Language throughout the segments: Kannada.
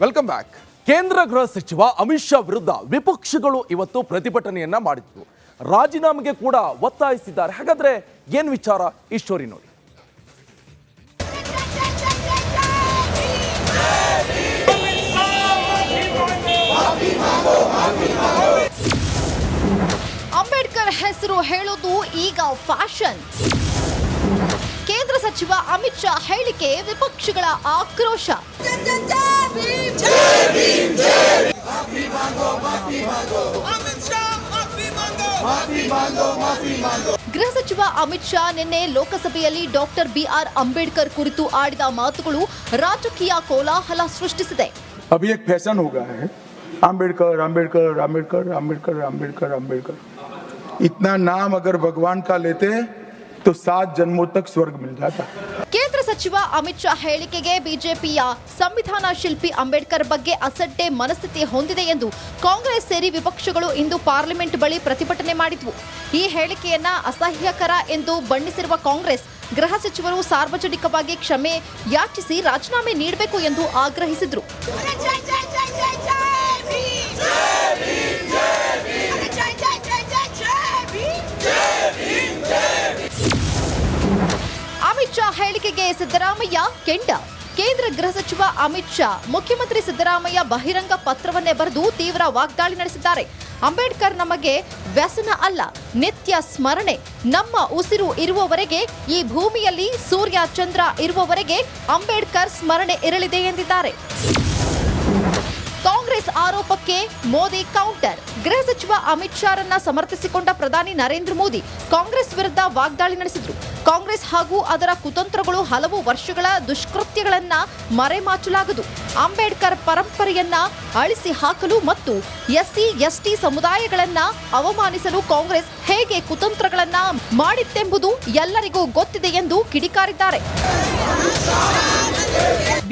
ವೆಲ್ಕಮ್ ಬ್ಯಾಕ್ ಕೇಂದ್ರ ಗೃಹ ಸಚಿವ ಅಮಿತ್ ಶಾ ವಿರುದ್ಧ ವಿಪಕ್ಷಗಳು ಇವತ್ತು ಪ್ರತಿಭಟನೆಯನ್ನ ಮಾಡಿತ್ತು ರಾಜೀನಾಮೆಗೆ ಕೂಡ ಒತ್ತಾಯಿಸಿದ್ದಾರೆ. ಹಾಗಾದ್ರೆ ಏನ್ ವಿಚಾರ ಈ ಸ್ಟೋರಿ ನೋಡಿ. ಅಂಬೇಡ್ಕರ್ ಹೆಸರು ಹೇಳೋದು ಈಗ ಫ್ಯಾಷನ್ ಕೇಂದ್ರ ಸಚಿವ ಅಮಿತ್ ಶಾ ಹೇಳಿಕೆ ವಿಪಕ್ಷಗಳ ಆಕ್ರೋಶ. ಗೃಹ ಸಚಿವ ಅಮಿತ್ ಶಾ ನಿನ್ನೆ ಲೋಕಸಭೆಯಲ್ಲಿ ಡಾಕ್ಟರ್ ಬಿಆರ್ ಅಂಬೇಡ್ಕರ್ ಕುರಿತು ಆಡಿದ ಮಾತುಗಳು ರಾಜಕೀಯ ಕೋಲಾಹಲ ಸೃಷ್ಟಿಸಿದೆ अभी एक फैशन हो गया है आम्बेडकर आम्बेडकर आम्बेडकर आम्बेडकर आम्बेडकर आम्बेडकर इतना नाम अगर भगवान का लेते तो सात जन्मों तक स्वर्ग मिल जाता ಕೇಂದ್ರ ಸಚಿವ ಅಮಿತ್ ಶಾ ಹೇಳಿಕೆಗೆ ಬಿಜೆಪಿಯ ಸಂವಿಧಾನ ಶಿಲ್ಪಿ ಅಂಬೇಡ್ಕರ್ ಬಗ್ಗೆ ಅಸಡ್ಡೆ ಮನಸ್ಥಿತಿ ಹೊಂದಿದೆ ಎಂದು ಕಾಂಗ್ರೆಸ್ ಸೇರಿ ವಿಪಕ್ಷಗಳು ಇಂದು ಪಾರ್ಲಿಮೆಂಟ್ ಬಳಿ ಪ್ರತಿಭಟನೆ ಮಾಡಿದ್ವು. ಈ ಹೇಳಿಕೆಯನ್ನ ಅಸಹ್ಯಕರ ಎಂದು ಬಣ್ಣಿಸಿರುವ ಕಾಂಗ್ರೆಸ್, ಗೃಹ ಸಚಿವರು ಸಾರ್ವಜನಿಕವಾಗಿ ಕ್ಷಮೆ ಯಾಚಿಸಿ ರಾಜೀನಾಮೆ ನೀಡಬೇಕು ಎಂದು ಆಗ್ರಹಿಸಿದ್ರು. ಅಮಿತ್ ಶಾ ಹೇಳಿಕೆಗೆ ಸಿದ್ದರಾಮಯ್ಯ ಕೆಂಡ. ಕೇಂದ್ರ ಗೃಹ ಸಚಿವ ಅಮಿತ್ ಶಾ, ಮುಖ್ಯಮಂತ್ರಿ ಸಿದ್ದರಾಮಯ್ಯ ಬಹಿರಂಗ ಪತ್ರವನ್ನೇ ಬರೆದು ತೀವ್ರ ವಾಗ್ದಾಳಿ ನಡೆಸಿದ್ದಾರೆ. ಅಂಬೇಡ್ಕರ್ ನಮಗೆ ವ್ಯಸನ ಅಲ್ಲ, ನಿತ್ಯ ಸ್ಮರಣೆ. ನಮ್ಮ ಉಸಿರು ಇರುವವರೆಗೆ, ಈ ಭೂಮಿಯಲ್ಲಿ ಸೂರ್ಯ ಚಂದ್ರ ಇರುವವರೆಗೆ ಅಂಬೇಡ್ಕರ್ ಸ್ಮರಣೆ ಇರಲಿದೆ ಎಂದಿದ್ದಾರೆ. ಕಾಂಗ್ರೆಸ್ ಆರೋಪಕ್ಕೆ ಮೋದಿ ಕೌಂಟರ್. ಗೃಹ ಸಚಿವ ಅಮಿತ್ ಶಾರನ್ನ ಸಮರ್ಥಿಸಿಕೊಂಡ ಪ್ರಧಾನಿ ನರೇಂದ್ರ ಮೋದಿ ಕಾಂಗ್ರೆಸ್ ವಿರುದ್ಧ ವಾಗ್ದಾಳಿ ನಡೆಸಿದರು. ಕಾಂಗ್ರೆಸ್ ಹಾಗೂ ಅದರ ಕುತಂತ್ರಗಳು ಹಲವು ವರ್ಷಗಳ ದುಷ್ಕೃತ್ಯಗಳನ್ನ ಮರೆಮಾಚಲಾಗದು. ಅಂಬೇಡ್ಕರ್ ಪರಂಪರೆಯನ್ನ ಅಳಿಸಿ ಹಾಕಲು ಮತ್ತು ಎಸ್ಸಿ, ಎಸ್ಟಿ ಸಮುದಾಯಗಳನ್ನ ಅವಮಾನಿಸಲು ಕಾಂಗ್ರೆಸ್ ಹೇಗೆ ಕುತಂತ್ರಗಳನ್ನ ಮಾಡಿತ್ತೆಂಬುದು ಎಲ್ಲರಿಗೂ ಗೊತ್ತಿದೆ ಎಂದು ಕಿಡಿಕಾರಿದ್ದಾರೆ.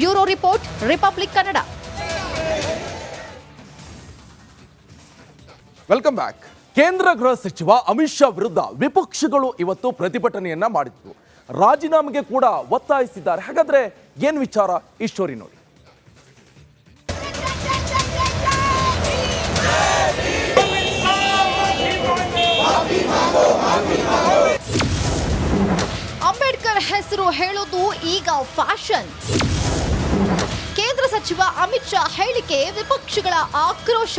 Bureau report, Republic Kannada. Welcome back ಕೇಂದ್ರ ಗೃಹ ಸಚಿವ ಅಮಿತ್ ಶಾ ವಿರುದ್ಧ ವಿಪಕ್ಷಗಳು ಇವತ್ತು ಪ್ರತಿಭಟನೆಯನ್ನ ಮಾಡಿತ್ತು ರಾಜೀನಾಮೆಗೆ ಕೂಡ ಒತ್ತಾಯಿಸಿದ್ದಾರೆ. ಹಾಗಾದ್ರೆ ಏನ್ ವಿಚಾರ ಈ ನೋಡಿ. ಅಂಬೇಡ್ಕರ್ ಹೆಸರು ಹೇಳೋದು ಈಗ ಫ್ಯಾಷನ್ ಕೇಂದ್ರ ಸಚಿವ ಅಮಿತ್ ಶಾ ಹೇಳಿಕೆ ವಿಪಕ್ಷಗಳ ಆಕ್ರೋಶ.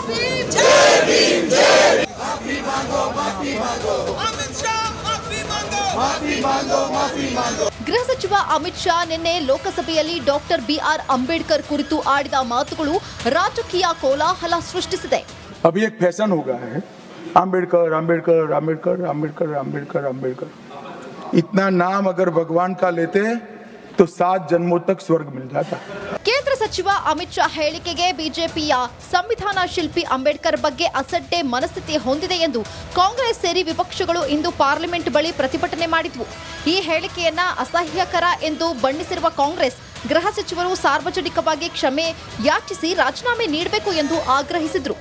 जय भीम जय भीम अमित शाह माफी मांगो ಗೃಹ ಸಚಿವ ಅಮಿತ್ ಶಾ ನಿನ್ನೆ ಲೋಕಸಭೆಯಲ್ಲಿ ಡಾಕ್ಟರ್ ಬಿಆರ್ ಅಂಬೇಡ್ಕರ್ ಕುರಿತು ಆಡಿದ ಮಾತುಗಳು ರಾಜಕೀಯ ಕೋಲಾಹಲ ಸೃಷ್ಟಿಸಿದೆ अभी एक फैशन हो गया है आम्बेडकर आम्बेडकर आम्बेडकर आम्बेडकर आम्बेडकर आम्बेडकर इतना नाम अगर भगवान का लेते तो सात जन्मों तक स्वर्ग मिल जाता ಕೇಂದ್ರ ಸಚಿವ ಅಮಿತ್ ಶಾ ಹೇಳಿಕೆಗೆ ಬಿಜೆಪಿಯ ಸಂವಿಧಾನ ಶಿಲ್ಪಿ ಅಂಬೇಡ್ಕರ್ ಬಗ್ಗೆ ಅಸಡ್ಡೆ ಮನಸ್ಥಿತಿ ಹೊಂದಿದೆ ಎಂದು ಕಾಂಗ್ರೆಸ್ ಸೇರಿ ವಿಪಕ್ಷಗಳು ಇಂದು ಪಾರ್ಲಿಮೆಂಟ್ ಬಳಿ ಪ್ರತಿಭಟನೆ ಮಾಡಿದ್ವು. ಈ ಹೇಳಿಕೆಯನ್ನ ಅಸಹ್ಯಕರ ಎಂದು ಬಣ್ಣಿಸಿರುವ ಕಾಂಗ್ರೆಸ್, ಗೃಹ ಸಚಿವರು ಸಾರ್ವಜನಿಕವಾಗಿ ಕ್ಷಮೆ ಯಾಚಿಸಿ ರಾಜೀನಾಮೆ ನೀಡಬೇಕು ಎಂದು ಆಗ್ರಹಿಸಿದ್ರು.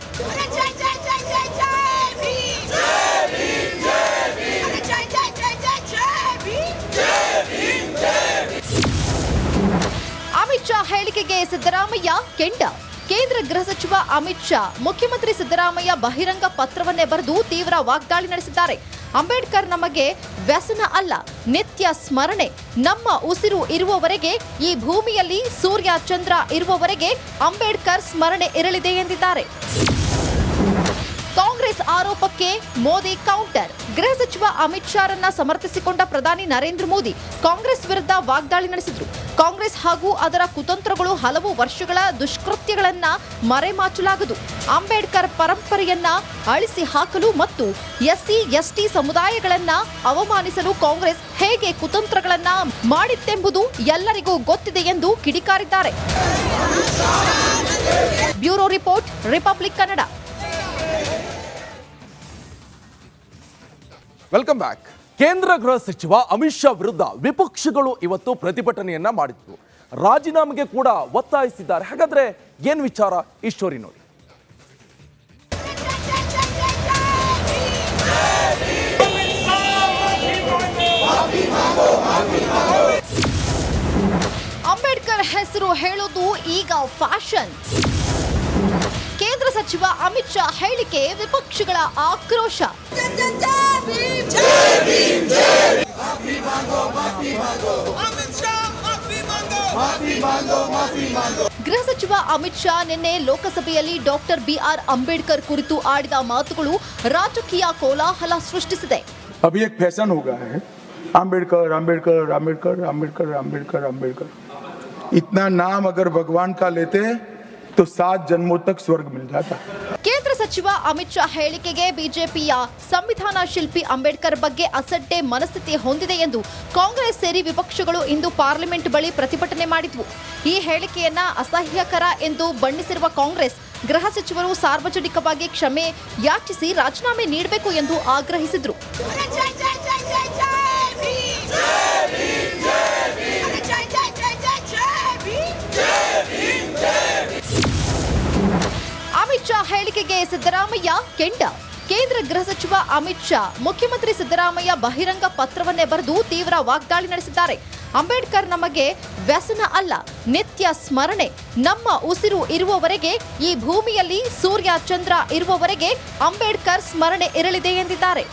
ಅಮಿತ್ ಶಾ ಹೇಳಿಕೆಗೆ ಸಿದ್ದರಾಮಯ್ಯ ಕೆಂಡ. ಕೇಂದ್ರ ಗೃಹ ಸಚಿವ ಅಮಿತ್ ಶಾ, ಮುಖ್ಯಮಂತ್ರಿ ಸಿದ್ದರಾಮಯ್ಯ ಬಹಿರಂಗ ಪತ್ರವನ್ನೇ ಬರೆದು ತೀವ್ರ ವಾಗ್ದಾಳಿ ನಡೆಸಿದ್ದಾರೆ. ಅಂಬೇಡ್ಕರ್ ನಮಗೆ ವ್ಯಸನ ಅಲ್ಲ, ನಿತ್ಯ ಸ್ಮರಣೆ. ನಮ್ಮ ಉಸಿರು ಇರುವವರೆಗೆ, ಈ ಭೂಮಿಯಲ್ಲಿ ಸೂರ್ಯ ಚಂದ್ರ ಇರುವವರೆಗೆ ಅಂಬೇಡ್ಕರ್ ಸ್ಮರಣೆ ಇರಲಿದೆ ಎಂದಿದ್ದಾರೆ. ಆರೋಪಕ್ಕೆ ಮೋದಿ ಕೌಂಟರ್. ಗೃಹ ಸಚಿವ ಅಮಿತ್ ಶಾರನ್ನ ಸಮರ್ಥಿಸಿಕೊಂಡ ಪ್ರಧಾನಿ ನರೇಂದ್ರ ಮೋದಿ ಕಾಂಗ್ರೆಸ್ ವಿರುದ್ಧ ವಾಗ್ದಾಳಿ ನಡೆಸಿದ್ರು. ಕಾಂಗ್ರೆಸ್ ಹಾಗೂ ಅದರ ಕುತಂತ್ರಗಳು ಹಲವು ವರ್ಷಗಳ ದುಷ್ಕೃತ್ಯಗಳನ್ನ ಮರೆಮಾಚಲಾಗದು. ಅಂಬೇಡ್ಕರ್ ಪರಂಪರೆಯನ್ನ ಅಳಿಸಿ ಹಾಕಲು ಮತ್ತು ಎಸ್ಸಿ, ಎಸ್ಟಿ ಸಮುದಾಯಗಳನ್ನ ಅವಮಾನಿಸಲು ಕಾಂಗ್ರೆಸ್ ಹೇಗೆ ಕುತಂತ್ರಗಳನ್ನ ಮಾಡಿತ್ತೆಂಬುದು ಎಲ್ಲರಿಗೂ ಗೊತ್ತಿದೆ ಎಂದು ಕಿಡಿಕಾರಿದ್ದಾರೆ. Bureau report, Republic Kannada. Welcome back ಕೇಂದ್ರ ಗೃಹ ಸಚಿವ ಅಮಿತ್ ಶಾ ವಿರುದ್ಧ ವಿಪಕ್ಷಗಳು ಇವತ್ತು ಪ್ರತಿಭಟನೆಯನ್ನ ಮಾಡಿತ್ತು ರಾಜೀನಾಮೆಗೆ ಕೂಡ ಒತ್ತಾಯಿಸಿದ್ದಾರೆ. ಹಾಗಾದ್ರೆ ಏನ್ ವಿಚಾರ ಈ ಸ್ಟೋರಿ ನೋಡಿ. ಅಂಬೇಡ್ಕರ್ ಅಂಬೇಡ್ಕರ್ ಹೆಸರು ಹೇಳೋದು ಈಗ ಫ್ಯಾಷನ್ ಕೇಂದ್ರ ಸಚಿವ ಅಮಿತ್ ಶಾ ಹೇಳಿಕೆ ವಿಪಕ್ಷಗಳ ಆಕ್ರೋಶ. जय भीम जय अमित शाह माफी मांगो ಗೃಹ ಸಚಿವ ಅಮಿತ್ ಶಾ ನಿನ್ನೆ ಲೋಕಸಭೆಯಲ್ಲಿ ಡಾಕ್ಟರ್ ಬಿಆರ್ ಅಂಬೇಡ್ಕರ್ ಕುರಿತು ಆಡಿದ ಮಾತುಗಳು ರಾಜಕೀಯ ಕೋಲಾಹಲ ಸೃಷ್ಟಿಸಿದೆ अभी एक फैशन हो गया है आम्बेडकर आम्बेडकर आम्बेडकर आम्बेडकर आम्बेडकर आम्बेडकर इतना नाम अगर भगवान का लेते तो सात जन्मों तक स्वर्ग मिल जाता ಕೇಂದ್ರ ಸಚಿವ ಅಮಿತ್ ಶಾ ಹೇಳಿಕೆಗೆ ಬಿಜೆಪಿಯ ಸಂವಿಧಾನ ಶಿಲ್ಪಿ ಅಂಬೇಡ್ಕರ್ ಬಗ್ಗೆ ಅಸಡ್ಡೆ ಮನಸ್ಥಿತಿ ಹೊಂದಿದೆ ಎಂದು ಕಾಂಗ್ರೆಸ್ ಸೇರಿ ವಿಪಕ್ಷಗಳು ಇಂದು ಪಾರ್ಲಿಮೆಂಟ್ ಬಳಿ ಪ್ರತಿಭಟನೆ ಮಾಡಿದ್ವು. ಈ ಹೇಳಿಕೆಯನ್ನ ಅಸಹ್ಯಕರ ಎಂದು ಬಣ್ಣಿಸಿರುವ ಕಾಂಗ್ರೆಸ್, ಗೃಹ ಸಚಿವರು ಸಾರ್ವಜನಿಕವಾಗಿ ಕ್ಷಮೆ ಯಾಚಿಸಿ ರಾಜೀನಾಮೆ ನೀಡಬೇಕು ಎಂದು ಆಗ್ರಹಿಸಿದ್ರು. ಅಮಿತ್ ಶಾ ಹೇಳಿಕೆಗೆ ಸಿದ್ದರಾಮಯ್ಯ ಕೆಂಡ. ಕೇಂದ್ರ ಗೃಹ ಸಚಿವ ಅಮಿತ್ ಶಾ, ಮುಖ್ಯಮಂತ್ರಿ ಸಿದ್ದರಾಮಯ್ಯ ಬಹಿರಂಗ ಪತ್ರವನ್ನೇ ಬರೆದು ತೀವ್ರ ವಾಗ್ದಾಳಿ ನಡೆಸಿದ್ದಾರೆ. ಅಂಬೇಡ್ಕರ್ ನಮಗೆ ವ್ಯಸನ ಅಲ್ಲ, ನಿತ್ಯ ಸ್ಮರಣೆ. ನಮ್ಮ ಉಸಿರು ಇರುವವರೆಗೆ, ಈ ಭೂಮಿಯಲ್ಲಿ ಸೂರ್ಯ ಚಂದ್ರ ಇರುವವರೆಗೆ ಅಂಬೇಡ್ಕರ್ ಸ್ಮರಣೆ ಇರಲಿದೆ ಎಂದಿದ್ದಾರೆ.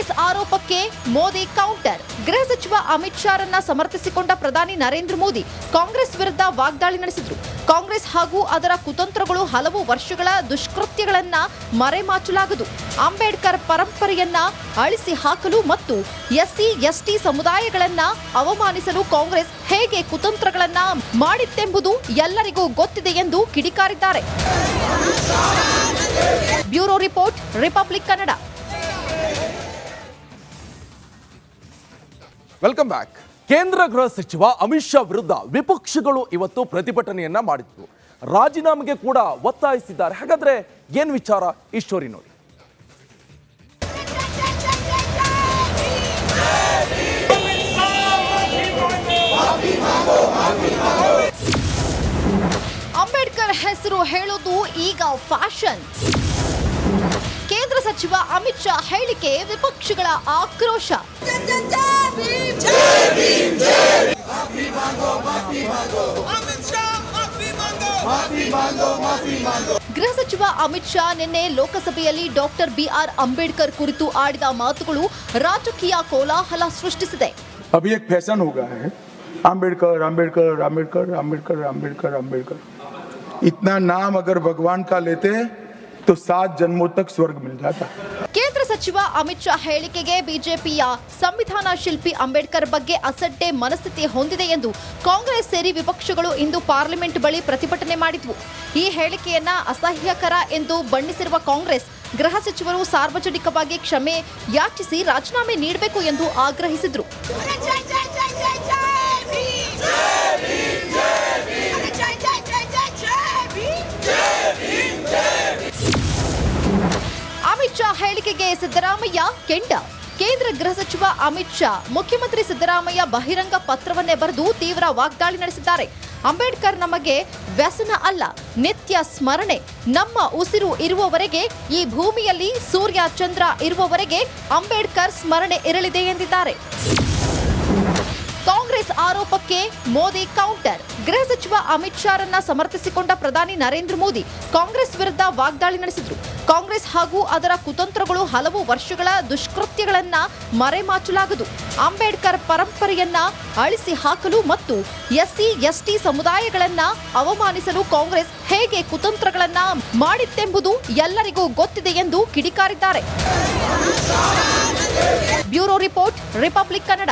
ಕಾಂಗ್ರೆಸ್ ಆರೋಪಕ್ಕೆ ಮೋದಿ ಕೌಂಟರ್. ಗೃಹ ಸಚಿವ ಅಮಿತ್ ಶಾರನ್ನ ಸಮರ್ಥಿಸಿಕೊಂಡ ಪ್ರಧಾನಿ ನರೇಂದ್ರ ಮೋದಿ ಕಾಂಗ್ರೆಸ್ ವಿರುದ್ಧ ವಾಗ್ದಾಳಿ ನಡೆಸಿದರು. ಕಾಂಗ್ರೆಸ್ ಹಾಗೂ ಅದರ ಕುತಂತ್ರಗಳು ಹಲವು ವರ್ಷಗಳ ದುಷ್ಕೃತ್ಯಗಳನ್ನ ಮರೆಮಾಚಲಾಗದು. ಅಂಬೇಡ್ಕರ್ ಪರಂಪರೆಯನ್ನ ಅಳಿಸಿ ಹಾಕಲು ಮತ್ತು ಎಸ್ಸಿ, ಎಸ್ಟಿ ಸಮುದಾಯಗಳನ್ನ ಅವಮಾನಿಸಲು ಕಾಂಗ್ರೆಸ್ ಹೇಗೆ ಕುತಂತ್ರಗಳನ್ನ ಮಾಡಿತ್ತೆಂಬುದು ಎಲ್ಲರಿಗೂ ಗೊತ್ತಿದೆ ಎಂದು ಕಿಡಿಕಾರಿದ್ದಾರೆ. Bureau report, Republic Kannada. Welcome back ಕೇಂದ್ರ ಗೃಹ ಸಚಿವ ಅಮಿತ್ ಶಾ ವಿರುದ್ಧ ವಿಪಕ್ಷಗಳು ಇವತ್ತು ಪ್ರತಿಭಟನೆಯನ್ನ ಮಾಡಿದ್ರು. ರಾಜೀನಾಮೆಗೆ ಕೂಡ ಒತ್ತಾಯಿಸಿದ್ದಾರೆ. ಹಾಗಾದ್ರೆ ಏನ್ ವಿಚಾರ ಈ ಸ್ಟೋರಿ ನೋಡಿ. ಅಂಬೇಡ್ಕರ್ ಹೆಸರು ಹೇಳೋದು ಈಗ ಫ್ಯಾಷನ್ ಕೇಂದ್ರ ಸಚಿವ ಅಮಿತ್ ಶಾ ಹೇಳಿಕೆ ವಿಪಕ್ಷಗಳ ಆಕ್ರೋಶ. ಗೃಹ ಸಚಿವ ಅಮಿತ್ ಶಾ ನಿನ್ನೆ ಲೋಕಸಭೆಯಲ್ಲಿ ಡಾಕ್ಟರ್ ಬಿಆರ್ ಅಂಬೇಡ್ಕರ್ ಕುರಿತು ಆಡಿದ ಮಾತುಗಳು ರಾಜಕೀಯ ಕೋಲಾಹಲ ಸೃಷ್ಟಿಸಿದೆ अभी एक फैशन हो गया है आम्बेडकर आम्बेडकर आम्बेडकर आम्बेडकर आम्बेडकर आम्बेडकर इतना नाम अगर भगवान का लेते तो सात जन्मों तक स्वर्ग मिल जाता ಕೇಂದ್ರ ಸಚಿವ ಅಮಿತ್ ಶಾ ಹೇಳಿಕೆಗೆ ಬಿಜೆಪಿಯ ಸಂವಿಧಾನ ಶಿಲ್ಪಿ ಅಂಬೇಡ್ಕರ್ ಬಗ್ಗೆ ಅಸಡ್ಡೆ ಮನಸ್ಥಿತಿ ಹೊಂದಿದೆ ಎಂದು ಕಾಂಗ್ರೆಸ್ ಸೇರಿ ವಿಪಕ್ಷಗಳು ಇಂದು ಪಾರ್ಲಿಮೆಂಟ್ ಬಳಿ ಪ್ರತಿಭಟನೆ ಮಾಡಿದ್ವು. ಈ ಹೇಳಿಕೆಯನ್ನ ಅಸಹ್ಯಕರ ಎಂದು ಬಣ್ಣಿಸಿರುವ ಕಾಂಗ್ರೆಸ್, ಗೃಹ ಸಚಿವರು ಸಾರ್ವಜನಿಕವಾಗಿ ಕ್ಷಮೆ ಯಾಚಿಸಿ ರಾಜೀನಾಮೆ ನೀಡಬೇಕು ಎಂದು ಆಗ್ರಹಿಸಿದ್ರು. ಅಮಿತ್ ಶಾ ಹೇಳಿಕೆಗೆ ಸಿದ್ದರಾಮಯ್ಯ ಕೆಂಡ. ಕೇಂದ್ರ ಗೃಹ ಸಚಿವ ಅಮಿತ್ ಶಾ, ಮುಖ್ಯಮಂತ್ರಿ ಸಿದ್ದರಾಮಯ್ಯ ಬಹಿರಂಗ ಪತ್ರವನ್ನೇ ಬರೆದು ತೀವ್ರ ವಾಗ್ದಾಳಿ ನಡೆಸಿದ್ದಾರೆ. ಅಂಬೇಡ್ಕರ್ ನಮಗೆ ವ್ಯಸನ ಅಲ್ಲ, ನಿತ್ಯ ಸ್ಮರಣೆ. ನಮ್ಮ ಉಸಿರು ಇರುವವರೆಗೆ, ಈ ಭೂಮಿಯಲ್ಲಿ ಸೂರ್ಯ ಚಂದ್ರ ಇರುವವರೆಗೆ ಅಂಬೇಡ್ಕರ್ ಸ್ಮರಣೆ ಇರಲಿದೆ ಎಂದಿದ್ದಾರೆ. ಆರೋಪಕ್ಕೆ ಮೋದಿ ಕೌಂಟರ್ ಗೃಹ ಸಚಿವ ಅಮಿತ್ ಶಾರನ್ನ ಸಮರ್ಥಿಸಿಕೊಂಡ ಪ್ರಧಾನಿ ನರೇಂದ್ರ ಮೋದಿ ಕಾಂಗ್ರೆಸ್ ವಿರುದ್ಧ ವಾಗ್ದಾಳಿ ನಡೆಸಿದರು. ಕಾಂಗ್ರೆಸ್ ಹಾಗೂ ಅದರ ಕುತಂತ್ರಗಳು ಹಲವು ವರ್ಷಗಳ ದುಷ್ಕೃತ್ಯಗಳನ್ನ ಮರೆಮಾಚಲಾಗದು. ಅಂಬೇಡ್ಕರ್ ಪರಂಪರೆಯನ್ನ ಅಳಿಸಿ ಹಾಕಲು ಮತ್ತು ಎಸ್ಸಿ, ಎಸ್ಟಿ ಸಮುದಾಯಗಳನ್ನ ಅವಮಾನಿಸಲು ಕಾಂಗ್ರೆಸ್ ಹೇಗೆ ಕುತಂತ್ರಗಳನ್ನ ಮಾಡಿತ್ತೆಂಬುದು ಎಲ್ಲರಿಗೂ ಗೊತ್ತಿದೆ ಎಂದು ಕಿಡಿಕಾರಿದ್ದಾರೆ. Bureau report, Republic Kannada.